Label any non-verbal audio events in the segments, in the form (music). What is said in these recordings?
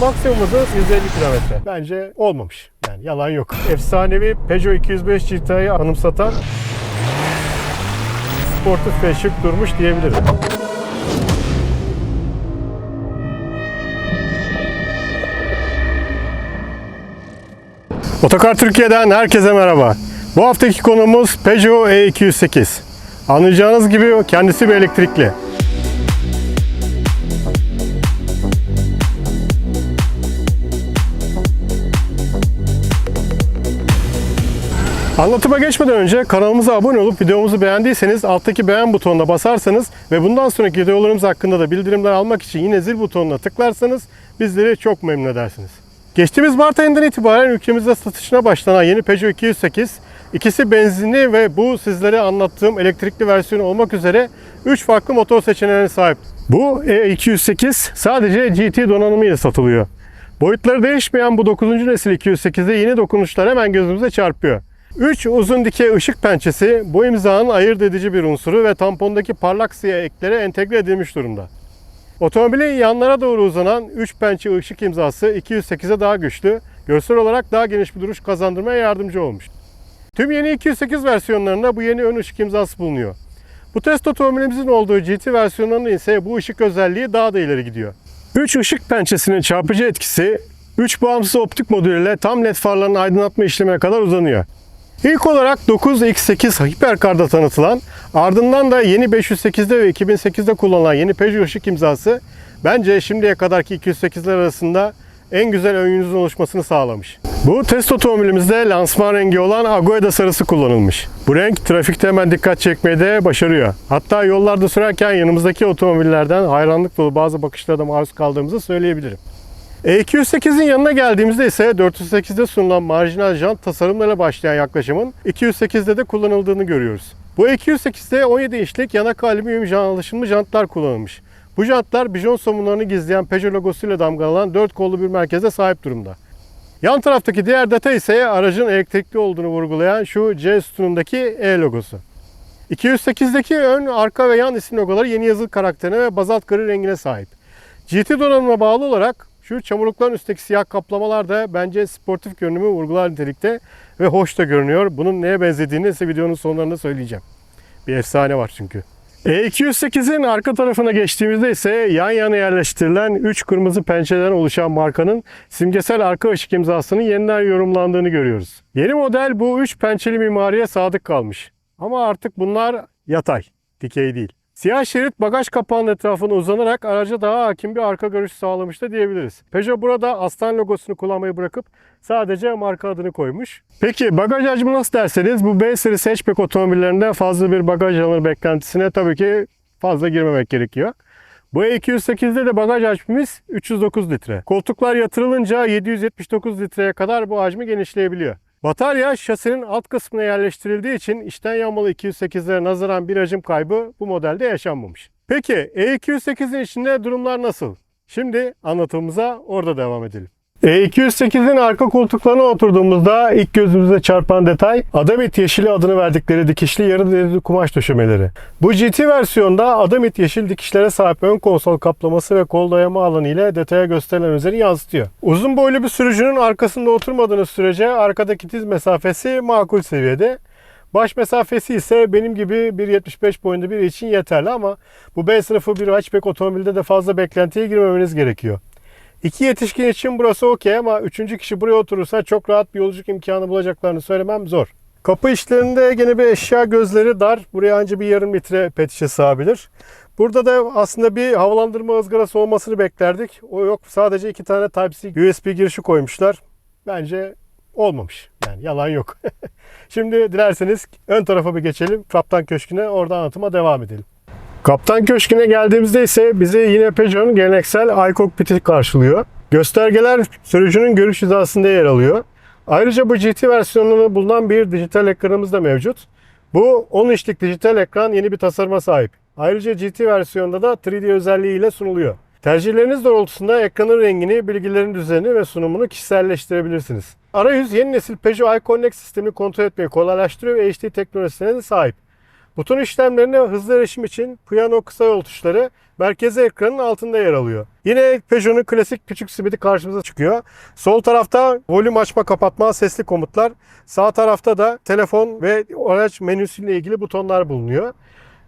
maksimum hızı 150 km. Bence olmamış. Yani yalan yok. Efsanevi Peugeot 205 GT'yi anımsatan sportif ve şık durmuş diyebilirim. Otokar Türkiye'den herkese merhaba. Bu haftaki konumuz Peugeot E208. Anlayacağınız gibi kendisi bir elektrikli. Anlatıma geçmeden önce kanalımıza abone olup videomuzu beğendiyseniz alttaki beğen butonuna basarsanız ve bundan sonraki videolarımız hakkında da bildirimler almak için yine zil butonuna tıklarsanız bizleri çok memnun edersiniz. Geçtiğimiz Mart ayından itibaren ülkemizde satışına başlanan yeni Peugeot 208, ikisi benzinli ve bu sizlere anlattığım elektrikli versiyonu olmak üzere 3 farklı motor seçeneğine sahip. Bu E208 sadece GT donanımıyla satılıyor. Boyutları değişmeyen bu 9. nesil 208'de yeni dokunuşlar hemen gözümüze çarpıyor. 3 uzun dikey ışık pençesi bu imzanın ayırt edici bir unsuru ve tampondaki parlak siyah eklere entegre edilmiş durumda. Otomobilin yanlara doğru uzanan 3 pençe ışık imzası 208'e daha güçlü, görsel olarak daha geniş bir duruş kazandırmaya yardımcı olmuş. Tüm yeni 208 versiyonlarında bu yeni ön ışık imzası bulunuyor. Bu test otomobilimizin olduğu GT versiyonlarında ise bu ışık özelliği daha da ileri gidiyor. 3 ışık pençesinin çarpıcı etkisi 3 bağımsız optik modülüyle tam led farların aydınlatma işlemine kadar uzanıyor. İlk olarak 9X8 Hypercar'da tanıtılan, ardından da yeni 508'de ve 2008'de kullanılan yeni Peugeot ışık imzası bence şimdiye kadarki 208'ler arasında en güzel ön yüzün oluşmasını sağlamış. Bu test otomobilimizde lansman rengi olan Agueda sarısı kullanılmış. Bu renk trafikte hemen dikkat çekmeyi de başarıyor. Hatta yollarda sürerken yanımızdaki otomobillerden hayranlık dolu bazı bakışlara da maruz kaldığımızı söyleyebilirim. E208'in yanına geldiğimizde ise 408'de sunulan marjinal jant tasarımlarıyla başlayan yaklaşımın 208'de de kullanıldığını görüyoruz. Bu E208'de 17 inçlik yanak alüminyum jant alışımlı jantlar kullanılmış. Bu jantlar bijon somunlarını gizleyen Peugeot logosuyla damgalanan 4 kollu bir merkeze sahip durumda. Yan taraftaki diğer detay ise aracın elektrikli olduğunu vurgulayan şu C sütunundaki E logosu. 208'deki ön, arka ve yan isim logoları yeni yazılı karakterine ve bazalt gri rengine sahip. GT donanımına bağlı olarak şu çamurlukların üstteki siyah kaplamalar da bence sportif görünümü vurgular nitelikte ve hoş da görünüyor. Bunun neye benzediğini ise videonun sonlarında söyleyeceğim. Bir efsane var çünkü. E208'in arka tarafına geçtiğimizde ise yan yana yerleştirilen 3 kırmızı pençeden oluşan markanın simgesel arka ışık imzasının yeniden yorumlandığını görüyoruz. Yeni model bu 3 pençeli mimariye sadık kalmış. Ama artık bunlar yatay, dikey değil. Siyah şerit bagaj kapağının etrafına uzanarak araca daha hakim bir arka görüş sağlamış da diyebiliriz. Peugeot burada aslan logosunu kullanmayı bırakıp sadece marka adını koymuş. Peki bagaj hacmi nasıl derseniz bu B serisi hatchback otomobillerinde fazla bir bagaj alır beklentisine tabii ki fazla girmemek gerekiyor. Bu E208'de de bagaj hacmimiz 309 litre. Koltuklar yatırılınca 779 litreye kadar bu hacmi genişleyebiliyor. Batarya şasinin alt kısmına yerleştirildiği için içten yanmalı 208'lere nazaran bir hacim kaybı bu modelde yaşanmamış. Peki E208'in içinde durumlar nasıl? Şimdi anlatımımıza orada devam edelim. E208'in arka koltuklarına oturduğumuzda ilk gözümüze çarpan detay Adamit yeşili adını verdikleri dikişli yarı derili kumaş döşemeleri. Bu GT versiyonda Adamit yeşil dikişlere sahip ön konsol kaplaması ve kol dayama alanı ile detaya gösterilen özeni yansıtıyor. Uzun boylu bir sürücünün arkasında oturmadığınız sürece arkadaki diz mesafesi makul seviyede. Baş mesafesi ise benim gibi 1.75 boyunda biri için yeterli ama bu B sınıfı bir hatchback otomobilde de fazla beklentiye girmemeniz gerekiyor. İki yetişkin için burası okey ama üçüncü kişi buraya oturursa çok rahat bir yolculuk imkanı bulacaklarını söylemem zor. Kapı işlerinde gene bir eşya gözleri dar. Buraya ancak bir yarım litre pet şişe sığabilir. Burada da aslında bir havalandırma ızgarası olmasını beklerdik. O yok. Sadece iki tane Type-C USB girişi koymuşlar. Bence olmamış. Yani yalan yok. (laughs) Şimdi dilerseniz ön tarafa bir geçelim. Kaptan Köşkü'ne orada anlatıma devam edelim. Kaptan Köşkü'ne geldiğimizde ise bizi yine Peugeot'un geleneksel iCockpit'i karşılıyor. Göstergeler sürücünün görüş hizasında yer alıyor. Ayrıca bu GT versiyonunda bulunan bir dijital ekranımız da mevcut. Bu 10 inçlik dijital ekran yeni bir tasarıma sahip. Ayrıca GT versiyonda da 3D özelliğiyle sunuluyor. Tercihleriniz doğrultusunda ekranın rengini, bilgilerin düzenini ve sunumunu kişiselleştirebilirsiniz. Arayüz yeni nesil Peugeot iConnect sistemini kontrol etmeyi kolaylaştırıyor ve HD teknolojisine de sahip. Buton işlemlerine hızlı erişim için piyano kısa yol tuşları merkezi ekranın altında yer alıyor. Yine Peugeot'un klasik küçük simidi karşımıza çıkıyor. Sol tarafta volüm açma kapatma sesli komutlar. Sağ tarafta da telefon ve araç menüsüyle ilgili butonlar bulunuyor.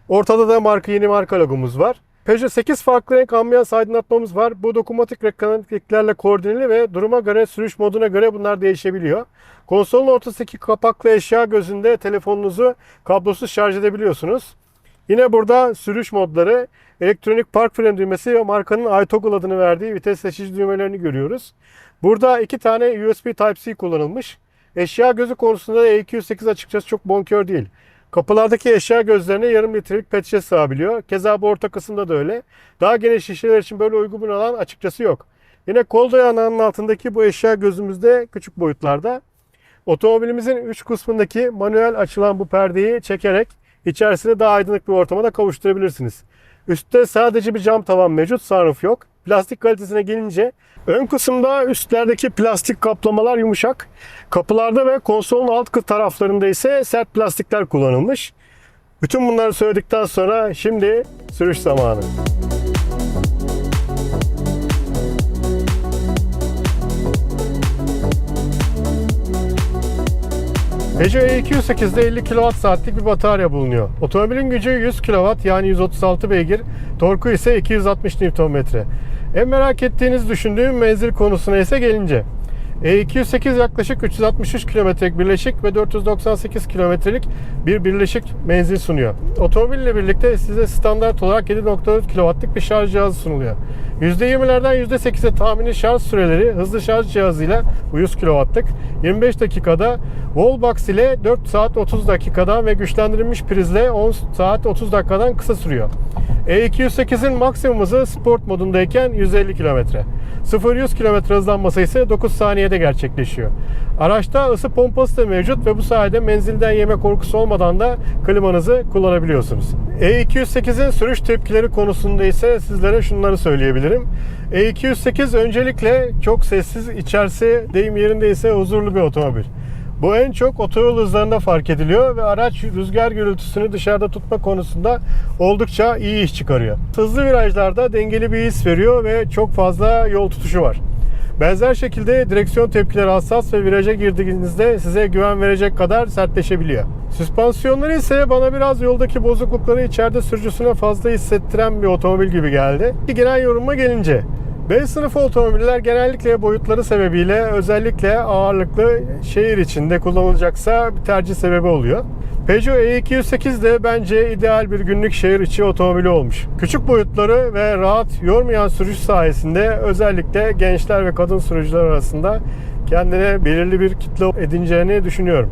Ortada da marka yeni marka logomuz var. Peugeot 8 farklı renk ambiyans aydınlatmamız var. Bu dokunmatik reklamliklerle koordineli ve duruma göre, sürüş moduna göre bunlar değişebiliyor. Konsolun ortasındaki kapaklı eşya gözünde telefonunuzu kablosuz şarj edebiliyorsunuz. Yine burada sürüş modları, elektronik park fren düğmesi ve markanın iToggle adını verdiği vites seçici düğmelerini görüyoruz. Burada iki tane USB Type-C kullanılmış. Eşya gözü konusunda da E208 açıkçası çok bonkör değil. Kapılardaki eşya gözlerine yarım litrelik pet şişe sığabiliyor. Keza bu orta kısımda da öyle. Daha geniş şişeler için böyle uygun bir alan açıkçası yok. Yine kol dayanağının altındaki bu eşya gözümüzde küçük boyutlarda. Otomobilimizin üç kısmındaki manuel açılan bu perdeyi çekerek içerisine daha aydınlık bir ortama da kavuşturabilirsiniz. Üstte sadece bir cam tavan mevcut, sunroof yok. Plastik kalitesine gelince ön kısımda üstlerdeki plastik kaplamalar yumuşak. Kapılarda ve konsolun alt taraflarında ise sert plastikler kullanılmış. Bütün bunları söyledikten sonra şimdi sürüş zamanı. Peugeot E208'de 50 kWh bir batarya bulunuyor. Otomobilin gücü 100 kW yani 136 beygir, torku ise 260 Nm. En merak ettiğiniz düşündüğüm menzil konusuna ise gelince. E208 yaklaşık 363 kilometrelik birleşik ve 498 kilometrelik bir birleşik menzil sunuyor. Otomobille birlikte size standart olarak 7.4 kW'lık bir şarj cihazı sunuluyor. %20'lerden %8'e tahmini şarj süreleri hızlı şarj cihazıyla bu 100 kW'lık 25 dakikada Wallbox ile 4 saat 30 dakikadan ve güçlendirilmiş prizle 10 saat 30 dakikadan kısa sürüyor. E208'in maksimum hızı sport modundayken 150 km. 0-100 km hızlanması ise 9 saniyede gerçekleşiyor. Araçta ısı pompası da mevcut ve bu sayede menzilden yeme korkusu olmadan da klimanızı kullanabiliyorsunuz. E208'in sürüş tepkileri konusunda ise sizlere şunları söyleyebilirim. E208 öncelikle çok sessiz, içerisi deyim yerindeyse huzurlu bir otomobil. Bu en çok otoyol hızlarında fark ediliyor ve araç rüzgar gürültüsünü dışarıda tutma konusunda oldukça iyi iş çıkarıyor. Hızlı virajlarda dengeli bir his veriyor ve çok fazla yol tutuşu var. Benzer şekilde direksiyon tepkileri hassas ve viraja girdiğinizde size güven verecek kadar sertleşebiliyor. Süspansiyonları ise bana biraz yoldaki bozuklukları içeride sürücüsüne fazla hissettiren bir otomobil gibi geldi. Genel yoruma gelince B sınıfı otomobiller genellikle boyutları sebebiyle özellikle ağırlıklı şehir içinde kullanılacaksa bir tercih sebebi oluyor. Peugeot E208 de bence ideal bir günlük şehir içi otomobili olmuş. Küçük boyutları ve rahat yormayan sürüş sayesinde özellikle gençler ve kadın sürücüler arasında kendine belirli bir kitle edineceğini düşünüyorum.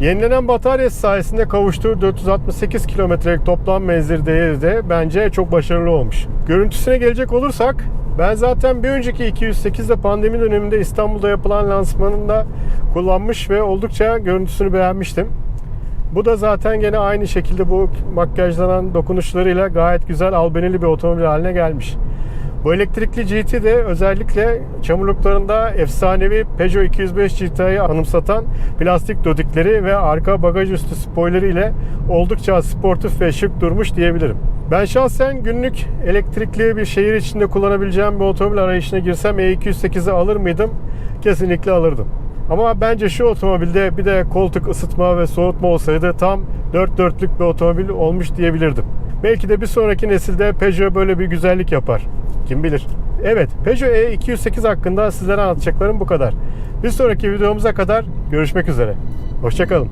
Yenilenen bataryası sayesinde kavuştuğu 468 kilometrelik toplam menzil değeri de bence çok başarılı olmuş. Görüntüsüne gelecek olursak ben zaten bir önceki 208'de pandemi döneminde İstanbul'da yapılan lansmanında kullanmış ve oldukça görüntüsünü beğenmiştim. Bu da zaten gene aynı şekilde bu makyajlanan dokunuşlarıyla gayet güzel albenili bir otomobil haline gelmiş. Bu elektrikli GT de özellikle çamurluklarında efsanevi Peugeot 205 GT'yi anımsatan plastik dodikleri ve arka bagaj üstü spoileri ile oldukça sportif ve şık durmuş diyebilirim. Ben şahsen günlük elektrikli bir şehir içinde kullanabileceğim bir otomobil arayışına girsem E208'i alır mıydım? Kesinlikle alırdım. Ama bence şu otomobilde bir de koltuk ısıtma ve soğutma olsaydı tam 4 dörtlük bir otomobil olmuş diyebilirdim. Belki de bir sonraki nesilde Peugeot böyle bir güzellik yapar. Kim bilir. Evet, Peugeot E208 hakkında sizlere anlatacaklarım bu kadar. Bir sonraki videomuza kadar görüşmek üzere. Hoşçakalın.